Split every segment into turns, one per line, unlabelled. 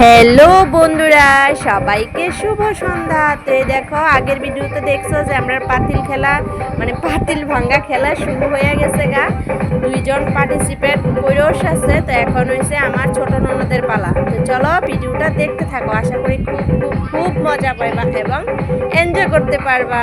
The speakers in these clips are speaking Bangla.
হ্যালো বন্ধুরা, সবাইকে শুভ সন্ধ্যা। তো দেখো, আগের ভিডিওতে দেখছ যে আমরা পাতিল খেলা মানে পাতিল ভাঙ্গা খেলা শুরু হয়ে গেছে গা। দুইজন পার্টিসিপেট করেও আছে, তো এখন হয়েছে আমার ছোট ননদের পালা। তো চলো ভিডিওটা দেখতে থাকো, আশা করি খুব খুব খুব মজা পাইবা এবং এনজয় করতে পারবা।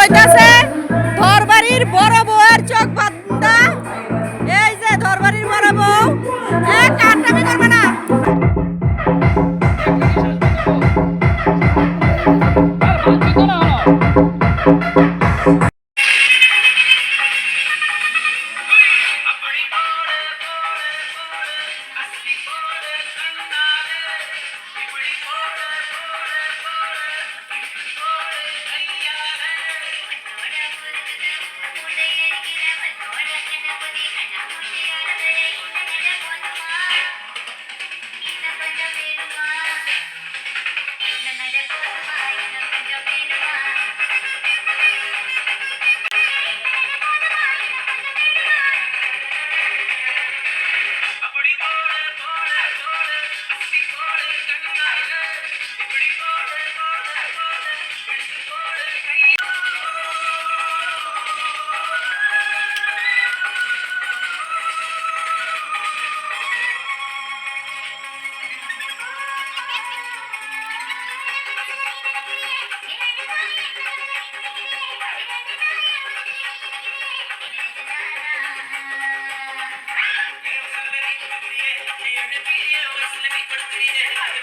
হইতাছে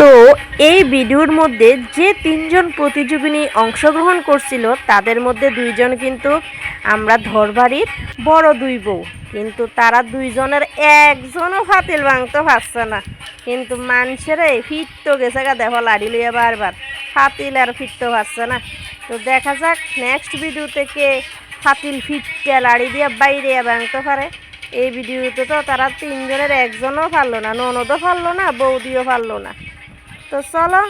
তো এই ভিডিওর মধ্যে যে তিনজন প্রতিযোগিনী অংশগ্রহণ করছিল, তাদের মধ্যে দুইজন কিন্তু আমরা ধরবাড়ির বড় দুই বউ। কিন্তু তারা দুইজনের একজনও ফাতিল ভাঙতে পারছে না। কিন্তু মানুষের ফিট তো গেছে গা দেখো লাড়ি লইয়া বারবার। ফাতিল আর ফিরতে পারছে না। তো দেখা যাক নেক্সট ভিডিও থেকে ফাতিল ফিটতে লাড়ি দিয়ে বাইরে ভাঙতে পারে। এই ভিডিওতে তো তারা তিনজনের একজনও পারল না, ননদও পারল না, বৌদিও পারল না। তো চলো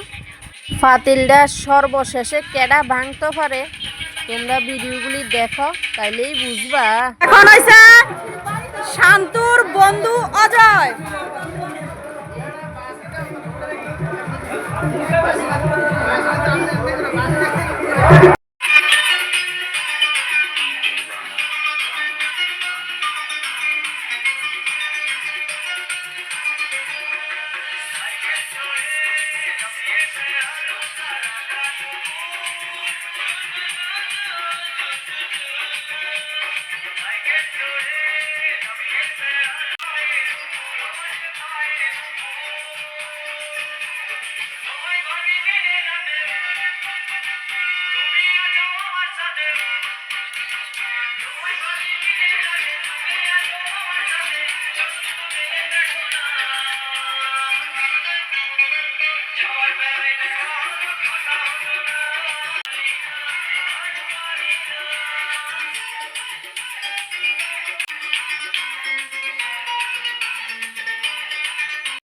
ফাতিলটা সর্বশেষে কেডা ভাঙতে পারে? তোমরা ভিডিওগুলি দেখো তাইলেই বুঝবা। এখন হয়েছে